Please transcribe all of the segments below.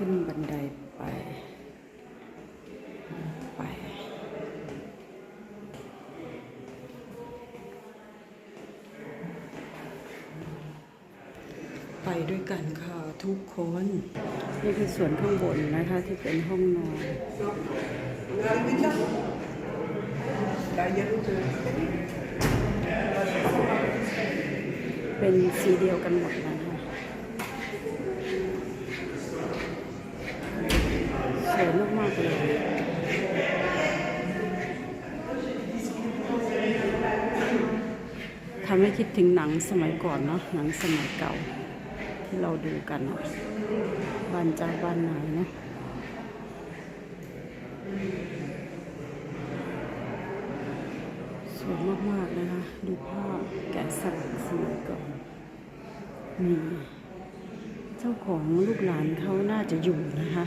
ขึ้นบันไดไป ไป ไปด้วยกันค่ะ ทุกคน นี่คือส่วนข้างบนนะคะ ที่เป็นห้องนอนเป็นสีเดียวกันหมดนะคะสวยมากๆเลย ทำให้คิดถึงหนังสมัยก่อนเนาะหนังสมัยเก่า ที่เราดูกันอะบ้านจ้าบ้านนายเนาะสวยมาก ๆ นะคะ ดูภาพแกะสลักสมัยก่อนนี่เจ้าของลูกหลานเขาน่าจะอยู่นะคะ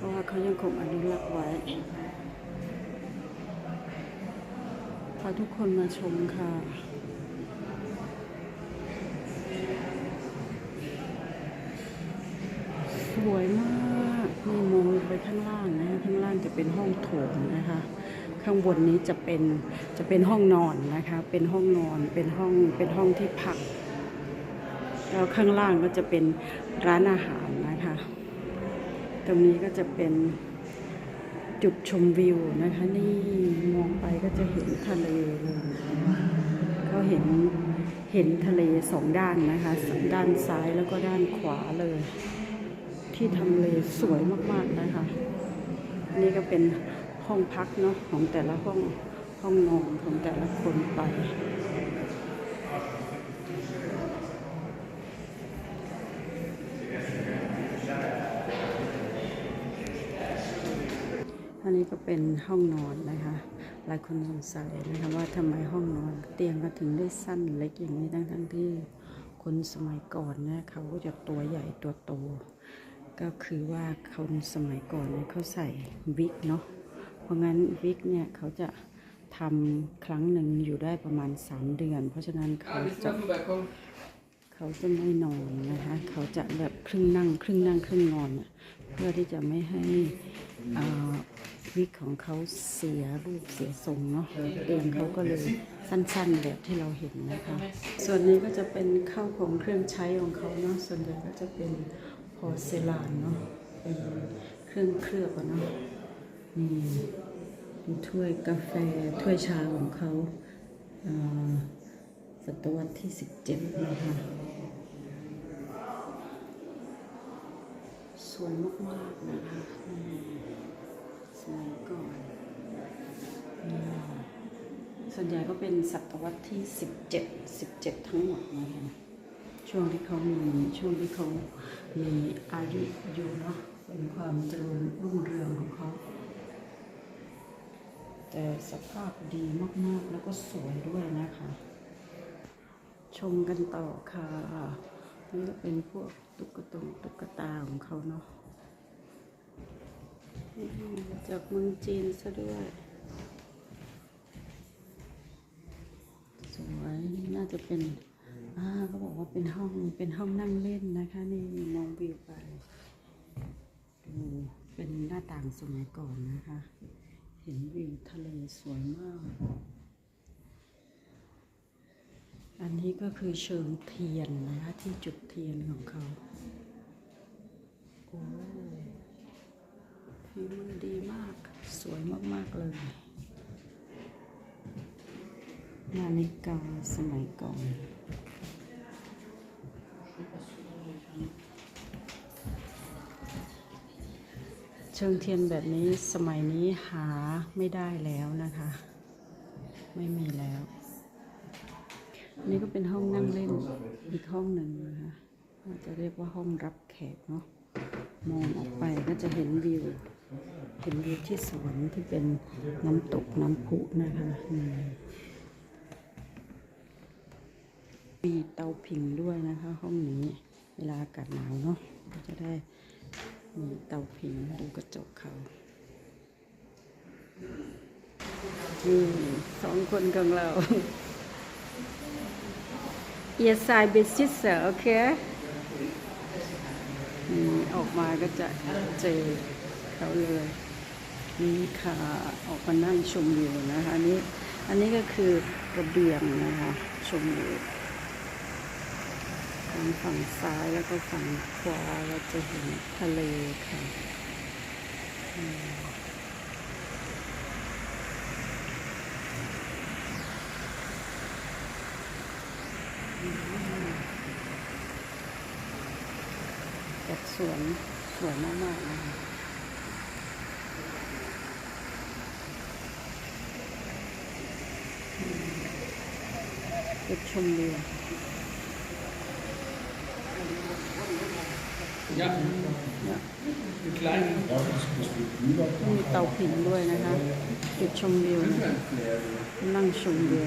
เพราะว่าเขายังคงอนุรักษ์ไว้พาทุกคนมาชมค่ะสวยมากนี่มองไปข้างล่างนะข้างล่างจะเป็นห้องโถงนะคะ ข้างบนนี้จะเป็นจะเป็นห้องนอนนะคะ เป็นห้องนอนเป็นห้องเป็นห้องที่พัก แล้วข้างล่างก็จะเป็นร้านอาหาร รงนี้ก็จะเป็นจุดชมวิวนะคะ นี่มองไปก็จะเห็นทะเลเลยเขาเห็นเห็นทะเลสองด้านนะคะด้านซ้ายแล้วก็ด้านขวาเลย ที่ทำเลสวยมากๆนะคะ นี่ก็เป็นห้องพักเนาะของแต่ละห้องห้องนอนของแต่ละคนไป อั นนี้ก็เป็นห้องนอนนะคะ หลายคนสงสัยนะคะว่าทำไมห้องนอนเตียงก็ถึงได้สั้นเล็กอย่างนี้ทั้งทั้งที่คนสมัยก่อนเนี่ยเขาก็จะตัวใหญ่ตัวโต ก็คือว่าคนสมัยก่อนเนี่ยเขาใส่วิกเนาะ เพราะงั้นวิกเนี่ยเขาจะทำครั้งหนึ่งอยู่ได้ประมาณ 3 เดือน เพราะฉะนั้นเขาจะเขาจะไม่นอนนะคะเขาจะแบบครึ่งนั่ง ครึ่งนั่งครึ่งนอนเพื่อที่จะไม่ให้อ่า วิกของเขาเสียรูปเสียทรงเนาะเตียงเขาก็เลยสั้นๆแบบที่เราเห็นนะคะ ส่วนนี้ก็จะเป็นข้าวของเครื่องใช้ของเขาเนาะส่วนใหญ่ก็จะเป็นพอเซลานเนาะเป็นเครื่องเคลือบเนาะนี่เป็นถ้วยกาแฟถ้วยชาของเขาศตวรรษที่17นะคะสวยมากๆนะคะ สมัยก่อนอส่วนใหญ่ก็เป็นศตวรรษที่ 17 17 ทั้งหมดนะคะช่วงที่เขามีช่วงที่เขามีอายุอยู่เนาะเป็นความเจริญรุ่งเรืองของเขา แต่สภาพดีมากๆแล้วก็สวยด้วยนะคะ ชมกันต่อค่ะนี่ก็เป็นพวกตุ๊กตงตุ๊กตาของเขาเนาะ จากเมืองจีนซะด้วย สวยนี่น่าจะเป็น อ่าเขาบอกว่าเป็นห้อง เป็นห้องนั่งเล่นนะคะ นี่มองวิวไปดูเป็นหน้าต่างสมัยก่อนนะคะ เห็นวิวทะเลสวยมาก อันนี้ก็คือเชิงเทียนนะคะ ที่จุดเทียนของเขา โอ้ มือดีมาก สวยมาก ๆ เลย นาฬิกาสมัยก่อนเชิงเทียนแบบนี้สมัยนี้หาไม่ได้แล้วนะคะ ไม่มีแล้วนนี้ก็เป็นห้องนั่งเล่นอีกห้องหนึ่งนะคะจะเรียกว่าห้องรับแขกเนาะมองออกไปก็จะเห็นวิว เห็นวิวที่สวนที่เป็นน้ำตกน้ำพุนะคะมีเตาผิงด้วยนะคะ ห้องนี้เวลาอากาศหนาวเนาะก็จะได้มีเตาผิงดูกระจกเขานี่สองคนของเรา Ihr seid Besitzer, okay? นี่ออกมาก็จะเจอ เขาเลย นี่ค่ะออกมานั่งชมวิวนะคะอันนี้อันนี้ก็คือระเบียงนะคะชมวิวทางฝั่งซ้ายแล้วก็ฝั่งขวาเราจะเห็นทะเลค่ะอืมจัดสวนสวยมากๆนะคะ จุดชมวิว Ja, เนี่ย die kleinen. มีเตาผิงด้วยนะคะ จุดชมวิวนะนั่งชมวิว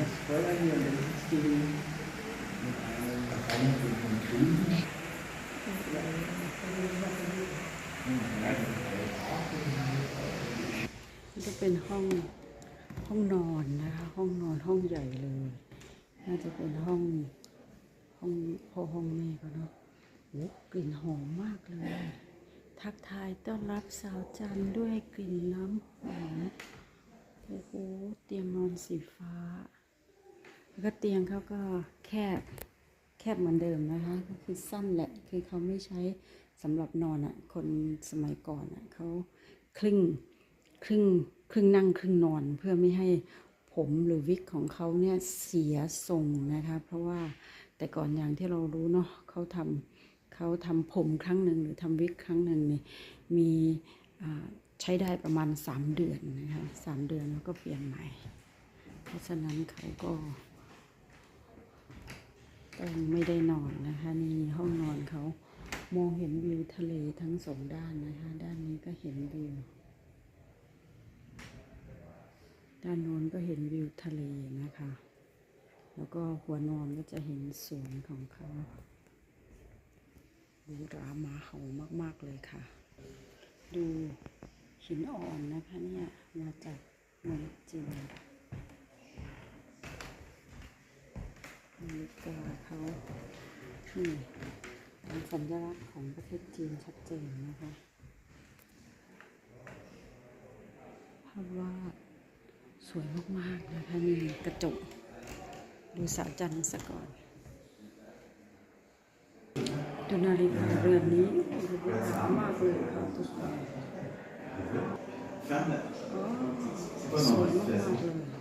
นี่ก็เป็นห้องห้องนอนนะคะ ห้องนอนห้องใหญ่เลย น่าจะเป็นห้องห้องพ่อห้องแม่ก็เนาะโอ้กลิ่นหอมมากเลย ทักทายต้อนรับสาวจันด้วยกลิ่นน้ำหอมโอ้โหเตียงนอนสีฟ้า แล้วก็เตียงเขาก็แคบแคบเหมือนเดิมนะคะก็คือสั้นแหละคือเขาไม่ใช้สำหรับนอนอะ่ะคนสมัยก่อนอะ่ะเขาครึ่งครึ่งครึ่งนั่งครึ่งนอนเพื่อไม่ให้ ผมหรือวิกของเขาเนี่ยเสียทรงนะคะ เพราะว่าแต่ก่อนอย่างที่เรารู้เนาะเขาทำเขาทำผมครั้งหนึ่งหรือทำวิกครั้งหนึ่งเนี่ยมีใช้ได้ประมาณ 3 เดือนนะคะสามเดือนแล้วก็เปลี่ยนใหม่ เพราะฉะนั้นเขาก็ต้องไม่ได้นอนนะคะนี่ห้องนอนเขามองเห็นวิวทะเลทั้งสองด้านนะคะ ด้านนี้ก็เห็นวิว ด้านโน้นก็เห็นวิวทะเลนะคะ แล้วก็หัวนอนก็จะเห็นสวนของเขาดูรามาเห่ามากๆเลยค่ะ ดูหินอ่อนนะคะเนี่ยมาจากเมืองจีนนาฬิกาเขานี่เป็นสัญลักษณ์ของประเทศจีนชัดเจนนะคะภาพวาด วยมากๆนะคะนี่กระจก ดูสาวจันทร์ซะก่อนดูนาฬิกาเรือนนี้ดูสวยมากเลยค่ะทุกคนสวยมากๆเลย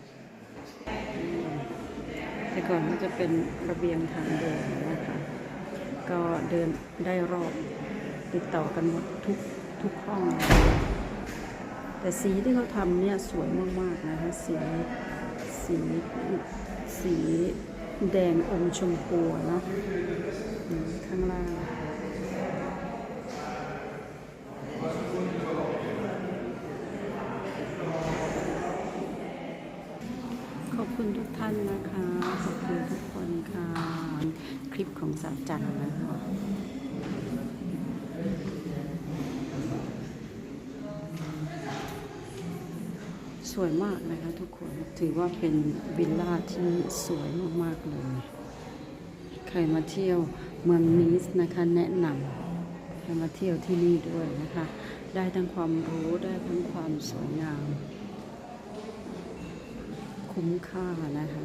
แต่ก่อนก็จะเป็นระเบียงทางเดินนะคะ ก็เดินได้รอบติดต่อกันหมดทุกทุกห้อง แต่สีที่เขาทำเนี่ยสวยมากๆนะคะสีสีสีแดงอมชมพูเนาะข้างล่างขอบคุณทุกท่านนะคะ ขอบคุณทุกคนค่ะ คลิปของสาวจันนะคะ สวยมากนะคะทุกคนถือว่าเป็นวิลล่าที่สวยมากๆเลย ใครมาเที่ยวเมืองนีสนะคะแนะนำให้มาเที่ยวที่นี่ด้วยนะคะ ได้ทั้งความรู้ได้ทั้งความสวยงาม คุ้มค่านะคะ